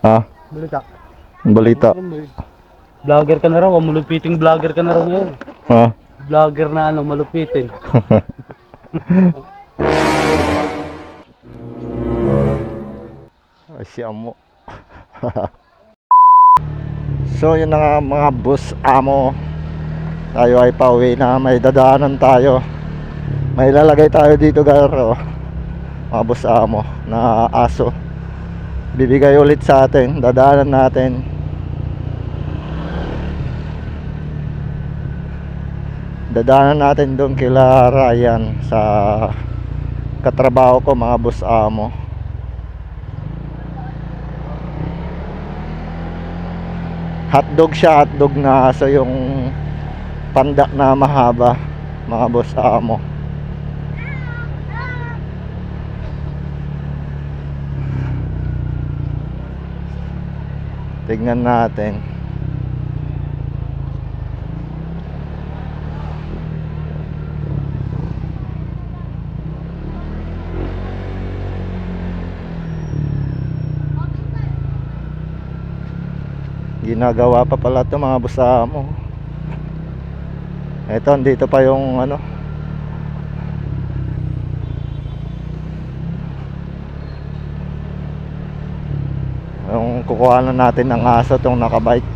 Ha? Balita. Balita. Vlogger ka na raw, malupiting vlogger ka na raw ngayon. Ha? Vlogger na ano, malupitin. Ay, si Amo. so, yun na nga mga bus amo. Tayo ay pauwi na may dadaanan tayo. May lalagay tayo dito garo. Mga bus amo na aso. Bibigay ulit sa atin. Dadaanan natin. Dadaanan natin doon kila Ryan sa katrabaho ko mga bus amo. hotdog siya hotdog na aso yung panda na mahaba mga boss amo tignan natin. Ginagawa pa pala ito mga busa mo. Eto dito pa yung ano yung kukuhanan natin ng aso tong nakabike.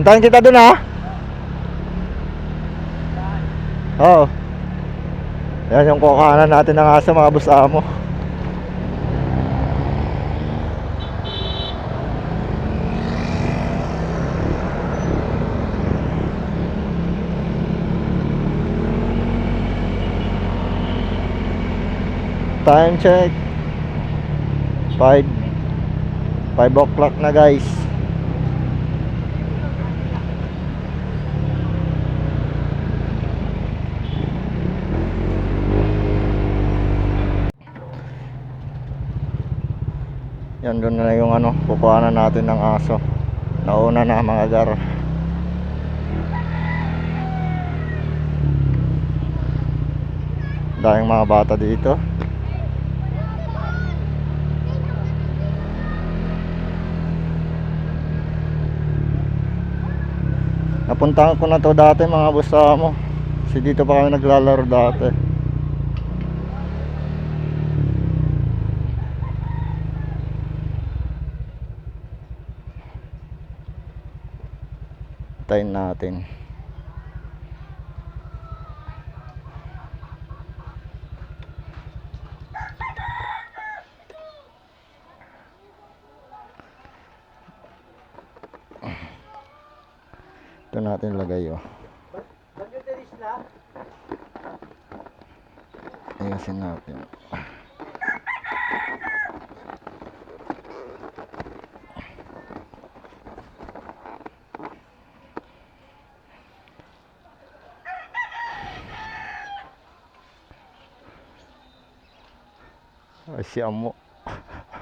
Antayin kita dun ha? Oo. Yan yung kukanan natin ng aso mga boss Time check. 5 5 o'clock na guys. Yan doon na yung ano, kukuhanan natin ng aso. Nauna na mga gar. Daming mga bata dito. Napuntahan ko na to dati mga busa mo. Kasi dito pa kami naglalaro dati. Tayin natin. Ito natin lagay oh. Ayusin natin. Ay, si Amo.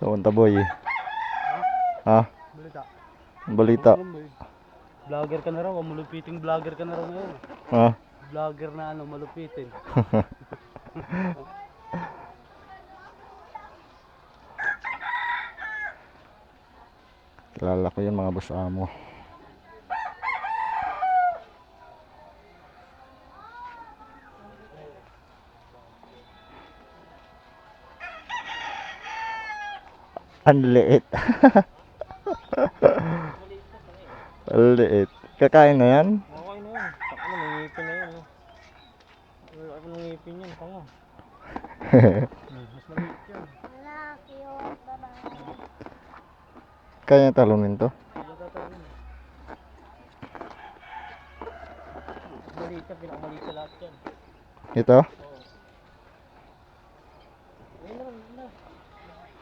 Sa so, boy. Ha? Balita. Balita. Vlogger ka na raw, malupiting vlogger ka na raw ngayon. Ha? Vlogger na ano, malupitin. Kilala ko yun mga boss amo. Ang liit. Ang liit. Kakain na yan? Okay na yan. Saka na, may ngipin na yan. Wala ako ng ngipin yan, tanga. Hmm, Mas maliit yan. Kaya talunin to? Maliit yan, pinakamaliit sa lahat yan. Ito? Ayun na, ayun na.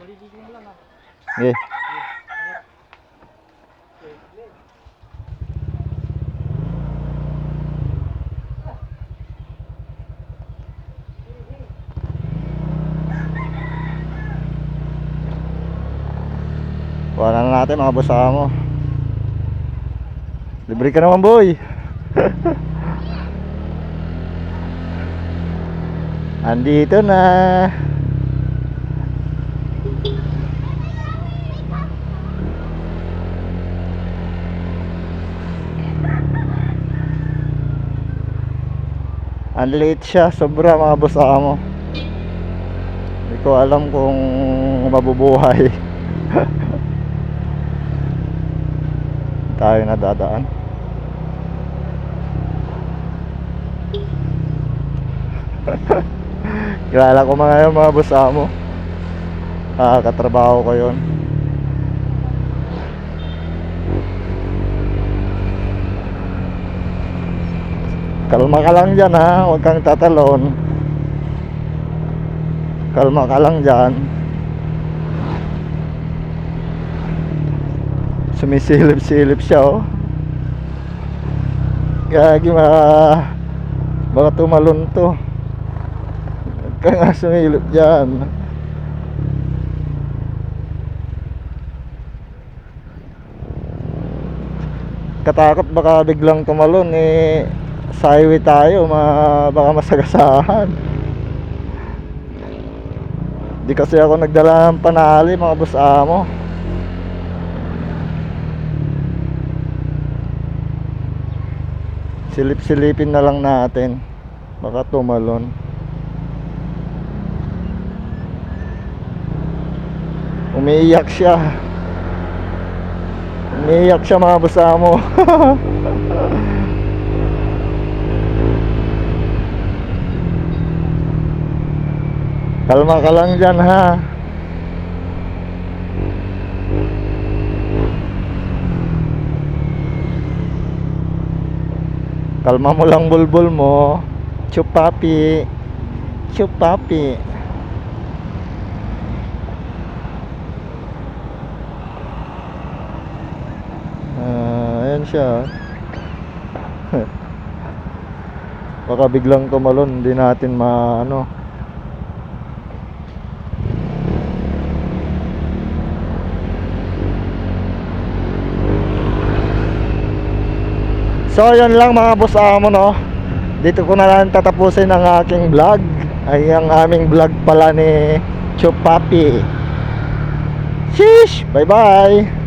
Paliligo mo lang ha. Okay. Kuha na natin mga boss amo. Libre ka naman boy. Andito na. Ang liit siya, sobra mga boss amo. Hindi ko alam kung mabubuhay. Tayo na dadaan. Kilala ko mga yun, mga boss amo. Ah, katrabaho ko yun. Kalma ka lang dyan ha, huwag kang tatalon. Kalma ka lang dyan. Sumisilip-silip siya oh. Gagi mga baka tumalon to. Huwag ka nga sumilip dyan. Katakot baka biglang tumalon eh sa tayo, ma, baka masagasahan. Di kasi ako nagdala ng panali mga boss amo. Silip-silipin na lang natin. Baka tumalon. Umiiyak siya. Umiiyak siya mga boss amo. Kalma ka lang dyan ha. Kalma mo lang bulbul mo. Chupapi. Chupapi. Ah, ayan siya. Baka biglang tumalon, hindi natin maano. So yun lang mga boss amo no Dito ko na lang tatapusin ang aking vlog Ay ang aming vlog pala ni Chupapi Sheesh! Bye bye!